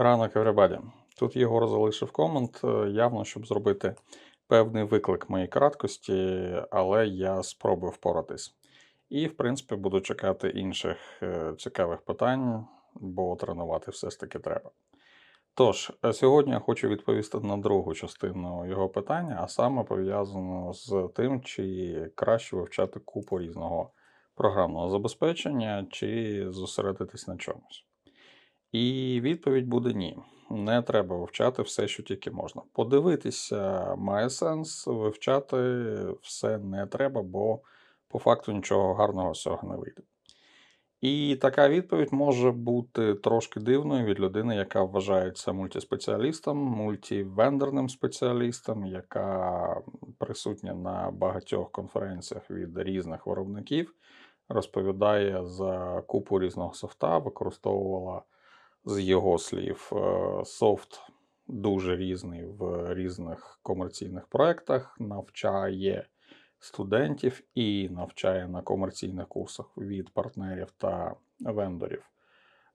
Ранок everybody. Тут Єгор залишив комент, е, явно, щоб зробити певний виклик моїй краткості, але я спробую впоратись. І, в принципі, буду чекати інших е, цікавих питань, бо тренувати все ж таки треба. Тож, е, сьогодні я хочу відповісти на другу частину його питання, а саме пов'язану з тим, чи краще вивчати купу різного програмного забезпечення, чи зосередитись на чомусь. І відповідь буде ні. Не треба вивчати все, що тільки можна. Подивитися має сенс, вивчати все не треба, бо по факту нічого гарного з цього не вийде. І така відповідь може бути трошки дивною від людини, яка вважається мультиспеціалістом, мультивендорним спеціалістом, яка присутня на багатьох конференціях від різних виробників, розповідає за купу різного софта, використовувала з його слів, е, софт дуже різний в різних комерційних проєктах, навчає студентів і навчає на комерційних курсах від партнерів та вендорів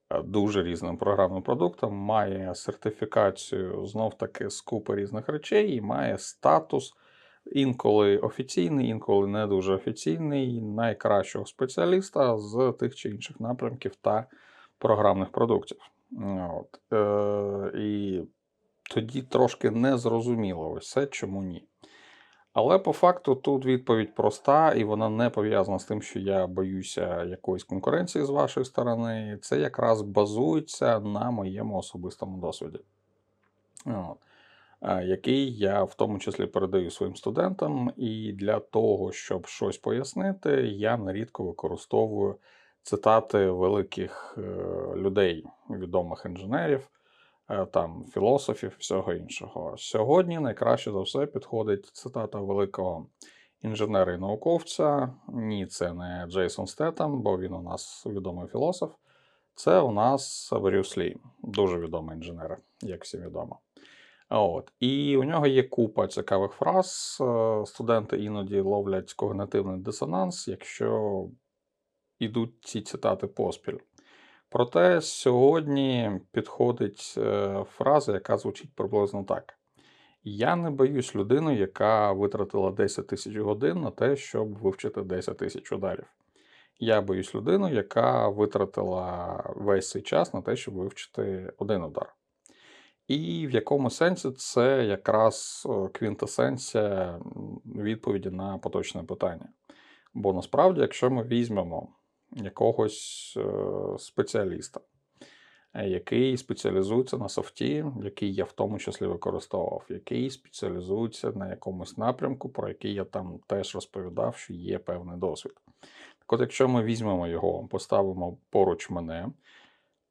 е, дуже різним програмним продуктам, має сертифікацію знов-таки з купи різних речей і має статус. Інколи офіційний, інколи не дуже офіційний, найкращого спеціаліста з тих чи інших напрямків та програмних продуктів. От. Е, І тоді трошки не зрозуміло ось це, чому ні. Але по факту тут відповідь проста, і вона не пов'язана з тим, що я боюся якоїсь конкуренції з вашої сторони. Це якраз базується на моєму особистому досвіді. От. Який я в тому числі передаю своїм студентам, і для того, щоб щось пояснити, я нерідко використовую цитати великих е, людей, відомих інженерів, е, там філософів, всього іншого. Сьогодні найкраще за все підходить цитата великого інженера і науковця. Ні, це не Джейсон Стетам, бо він у нас відомий філософ. Це у нас Брюс Лі, дуже відомий інженер, як всім відомо. От. І у нього є купа цікавих фраз. Е, студенти іноді ловлять когнитивний дисонанс, якщо йдуть ці цитати поспіль. Проте сьогодні підходить е, фраза, яка звучить приблизно так: Я не боюсь людину, яка витратила 10 тисяч годин на те, щоб вивчити 10 тисяч ударів. Я боюсь людину, яка витратила весь цей час на те, щоб вивчити один удар. І в якому сенсі це якраз е, квінтесенція відповіді на поточне питання. Бо насправді, якщо ми візьмемо якогось е, спеціаліста, який спеціалізується на софті, який я в тому числі використовував, який спеціалізується на якомусь напрямку, про який я там теж розповідав, що є певний досвід. Так от, якщо ми візьмемо його, поставимо поруч мене,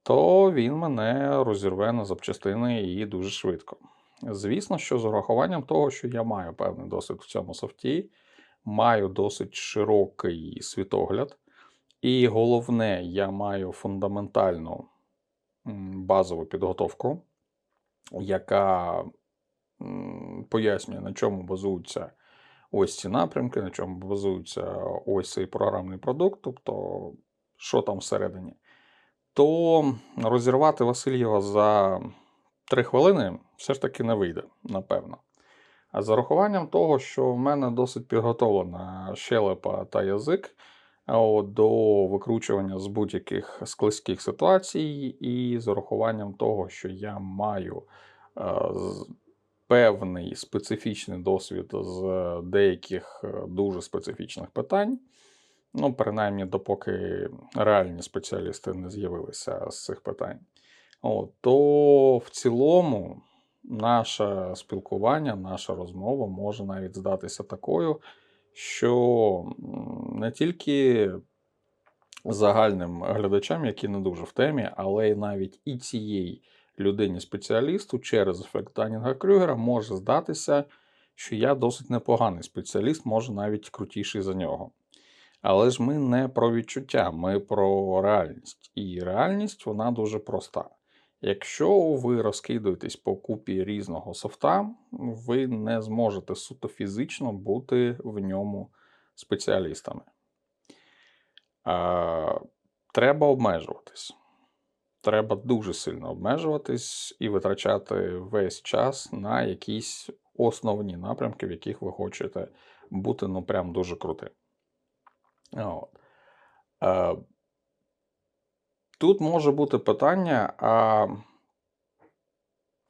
то він мене розірве на запчастини і дуже швидко. Звісно, що з урахуванням того, що я маю певний досвід в цьому софті, маю досить широкий світогляд, і головне, я маю фундаментальну базову підготовку, яка пояснює, на чому базуються ось ці напрямки, на чому базується ось цей програмний продукт, тобто, що там всередині, то розірвати Васильєва за 3 хвилини все ж таки не вийде, напевно. А за рахуванням того, що в мене досить підготовлена щелепа та язик до викручування з будь-яких склизьких ситуацій, і з урахуванням того, що я маю е, певний специфічний досвід з деяких е, дуже специфічних питань. Ну, принаймні, допоки реальні спеціалісти не з'явилися з цих питань. От, то в цілому наше спілкування, наша розмова може навіть здатися такою, що не тільки загальним глядачам, які не дуже в темі, але й навіть і цієї людині-спеціалісту через ефект Данінга Крюгера може здатися, що я досить непоганий спеціаліст, може навіть крутіший за нього. Але ж ми не про відчуття, ми про реальність. І реальність вона дуже проста. Якщо ви розкидуєтесь по купі різного софта, ви не зможете суто фізично бути в ньому спеціалістами. А, Треба обмежуватись. треба дуже сильно обмежуватись і витрачати весь час на якісь основні напрямки, в яких ви хочете бути ну прям дуже крутим. От. Тут може бути питання: а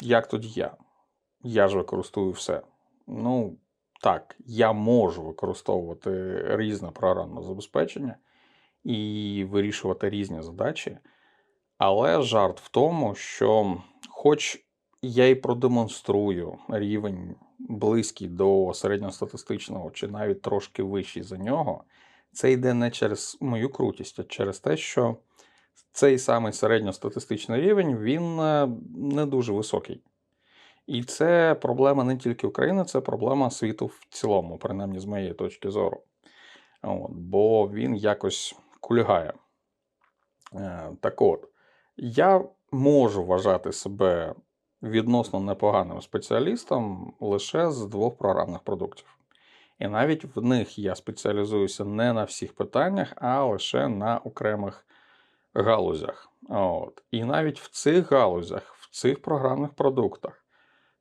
як тоді я? Я ж використовую все. Ну, так, я можу використовувати різне програмне забезпечення і вирішувати різні задачі. Але жарт в тому, що, хоч я і продемонструю рівень близький до середньостатистичного, чи навіть трошки вищий за нього, це йде не через мою крутість, а через те, що цей самий середньостатистичний рівень він е, не дуже високий. І це проблема не тільки України, це проблема світу в цілому, принаймні з моєї точки зору. От, бо він якось кульгає. Е, так от, я можу вважати себе відносно непоганим спеціалістом лише з двох програмних продуктів. І навіть в них я спеціалізуюся не на всіх питаннях, а лише на окремих галузях. От. І навіть в цих галузях, в цих програмних продуктах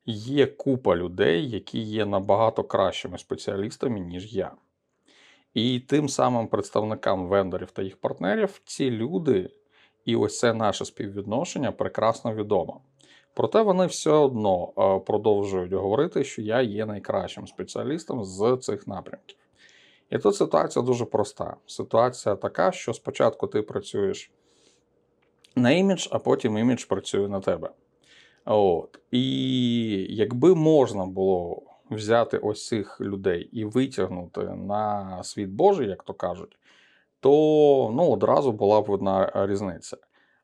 є купа людей, які є набагато кращими спеціалістами, ніж я. І тим самим представникам вендорів та їх партнерів ці люди і ось це наше співвідношення прекрасно відомо. Проте вони все одно е, продовжують говорити, що я є найкращим спеціалістом з цих напрямків. І тут ситуація дуже проста. Ситуація така, що спочатку ти працюєш на імідж, а потім імідж працює на тебе. От. І якби можна було взяти ось цих людей і витягнути на світ Божий, як то кажуть, то ну, одразу була б видна різниця.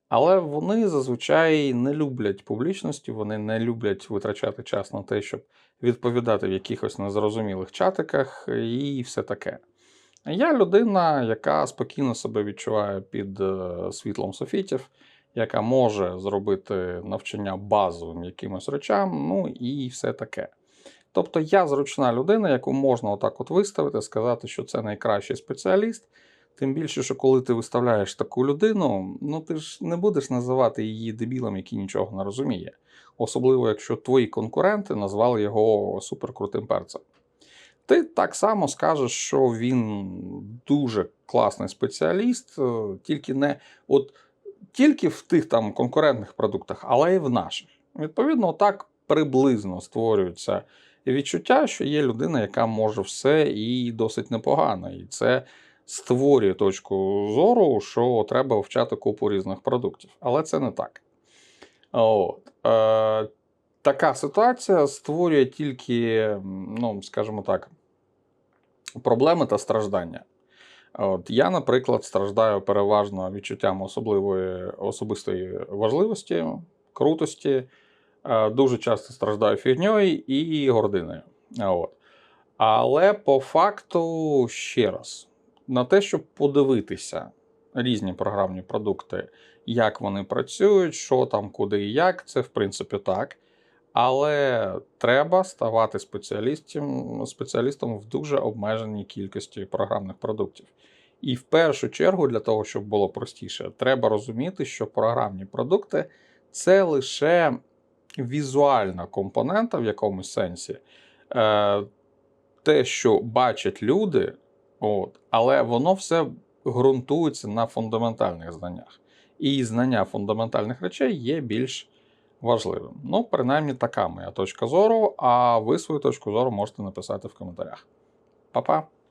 Але вони зазвичай не люблять публічності, вони не люблять витрачати час на те, щоб відповідати в якихось незрозумілих чатиках і все таке. Я людина, яка спокійно себе відчуває під е, світлом софітів, яка може зробити навчання базовим якимось речам, ну і все таке. Тобто я зручна людина, яку можна отак от виставити, сказати, що це найкращий спеціаліст. Тим більше, що коли ти виставляєш таку людину, ну ти ж не будеш називати її дебілом, який нічого не розуміє. Особливо, якщо твої конкуренти назвали його суперкрутим перцем. Ти так само скажеш, що він дуже класний спеціаліст, е, тільки не от тільки в тих там конкурентних продуктах, але й в наших. Відповідно, так приблизно створюється відчуття, що є людина, яка може все і досить непогано. І це створює точку зору, що треба вивчати купу різних продуктів. Але це не так. От. Така ситуація створює тільки, ну, скажімо так, проблеми та страждання. От Я, наприклад, страждаю переважно відчуттям особливої особистої важливості, крутості. Е, Дуже часто страждаю фігньою і гординою. От. Але по факту, ще раз, на те, щоб подивитися різні програмні продукти, як вони працюють, що там, куди і як, це в принципі так. Але треба ставати спеціалістом, спеціалістом в дуже обмеженій кількості програмних продуктів. І в першу чергу, для того, щоб було простіше, треба розуміти, що програмні продукти це лише візуальна компонента в якомусь сенсі. Е, Те, що бачать люди, от, але воно все ґрунтується на фундаментальних знаннях. І знання фундаментальних речей є більш важливим. Ну, принаймні, така моя точка зору. А ви свою точку зору можете написати в коментарях. Па-па!